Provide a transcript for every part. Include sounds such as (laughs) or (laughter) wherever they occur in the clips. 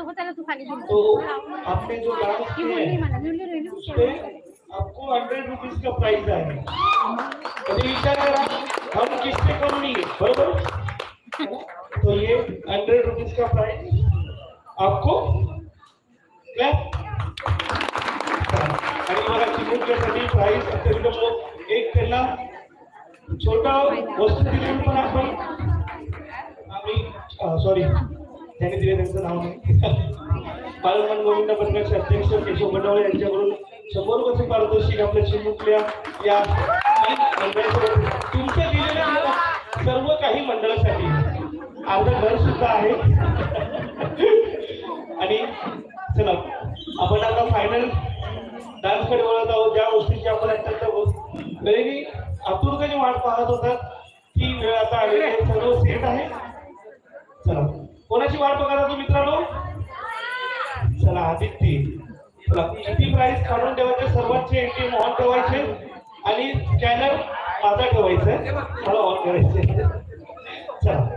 नको त्याला तू खाली. तो आपने जो डांस किया है मला मी बोलली रोहिणी उस तू आपको हंड्रेड रुपीज़ का प्राइस है कभी विचार करा हम किससे कम नहीं है बरोबर तो ये हंड्रेड रुपीज़ का प्राइस आपको क्या आणि मला चिमुकल्यासाठी प्राइस अत्यंत एक त्यांना छोटा वस्तू दिली पण आपण आम्ही सॉरी त्यांनी दिले त्यांचं नाव नाही. (laughs) बालमन गोविंद बनगरचे अध्यक्ष केशव गडावळे यांच्याकडून शंभर रुपयाचे पारितोषिक आपल्या चिमुकल्या या तुमचं दिलेलं सर्व काही मंडळासाठी. आमचं घर सुद्धा आहे. (laughs) आणि चला आपण आता फायनल डान्सकडे वळत आहोत. ज्या गोष्टीची आपण अत्यंत गरीबी आतुरतेने वाट पाहत होतात ती वेळ आता आलेली आहे. सर्व सेट आहे. चला. कोणाची वाट बघा तू मित्रांनो? चला आदित्य. चला किती प्राइस काढून ठेवायचे? सर्वांचे एंट्री ऑन ठेवायचे आणि स्कॅनर माझा ठेवायचा. मला ऑन करायचे. चला.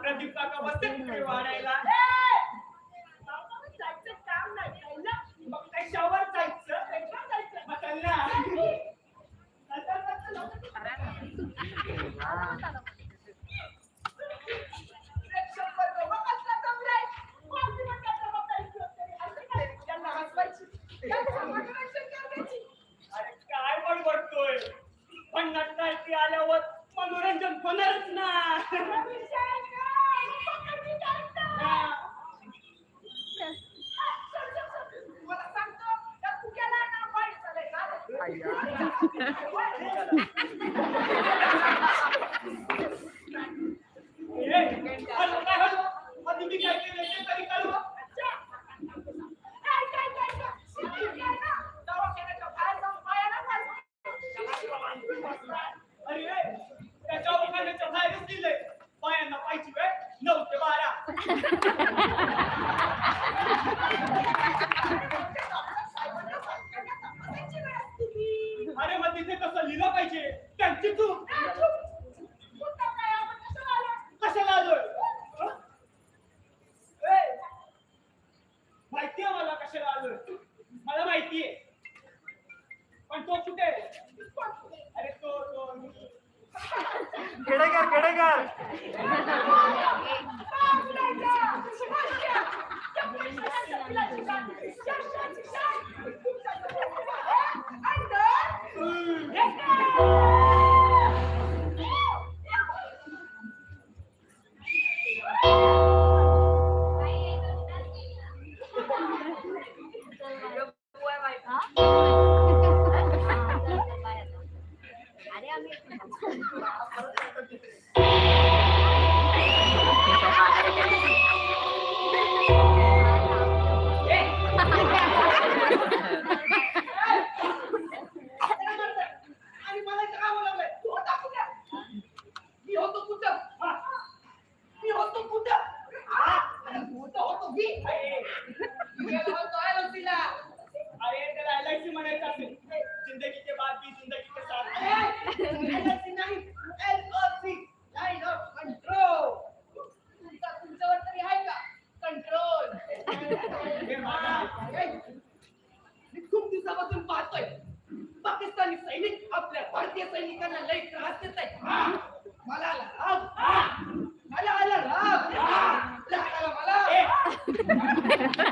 प्रदीप काका बसते वाढायला जायचं काम नाही मग काय जायचं जायचं. मग (laughs) (laughs) त्याच्या बायांना पाहिजे नऊ ते बारा. पाहिजे. त्यांची तू. कशाला आलोय? ए, माहितीये मला कशाला आलोय मला माहितीये पण तो कुठे अरे तो तो खेडेकर खेडेकर भारतीय सैनिकांना लई त्रास देत आहेत. मला हा. मला आला. मला. ए, मला